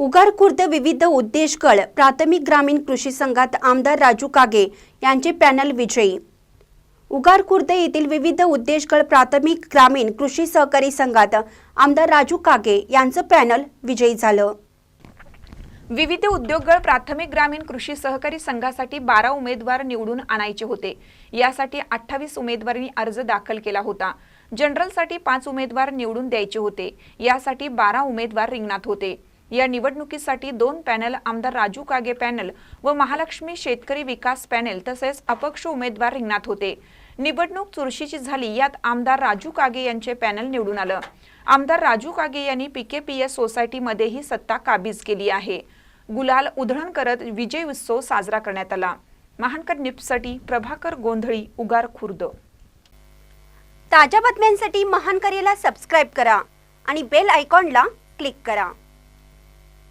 उगार खुर्द विविध उद्देशगळ प्राथमिक ग्रामीण कृषी संघात आमदार राजू कागे यांचे पॅनल विजयी. उगार खुर्द येथील विविध उद्देशगळ प्राथमिक ग्रामीण कृषी सहकारी संघात आमदार राजू कागे यांचं पॅनल विजयी झालं. विविध उद्योगगळ प्राथमिक ग्रामीण कृषी सहकारी संघासाठी बारा उमेदवार निवडून आणायचे होते. यासाठी अठ्ठावीस उमेदवारांनी अर्ज दाखल केला होता. जनरलसाठी पाच उमेदवार निवडून द्यायचे होते. यासाठी बारा उमेदवार रिंगणात होते. या निवडणुकीसाठी दोन पॅनल आमदार राजू कागे पॅनल व महालक्ष्मी शेतकरी विकास पॅनल तसेच अपक्ष उमेदवार रिंगणात होते. निवडणूक चुरशीची झाली यात आमदार राजू कागे यांचे पॅनल निवडून आलं. आमदार राजू कागे यांनी पीकेपीएस सोसायटीमध्येही सत्ता काबीज केली आहे. गुलाल उधळण करत विजय उत्सव साजरा करण्यात आला. महानकर निपसाठी प्रभाकर गोंधळी उगार खुर्द. ताज्या बातम्यांसाठी महानकरेला सबस्क्राईब करा आणि बेल आयकॉनला क्लिक करा.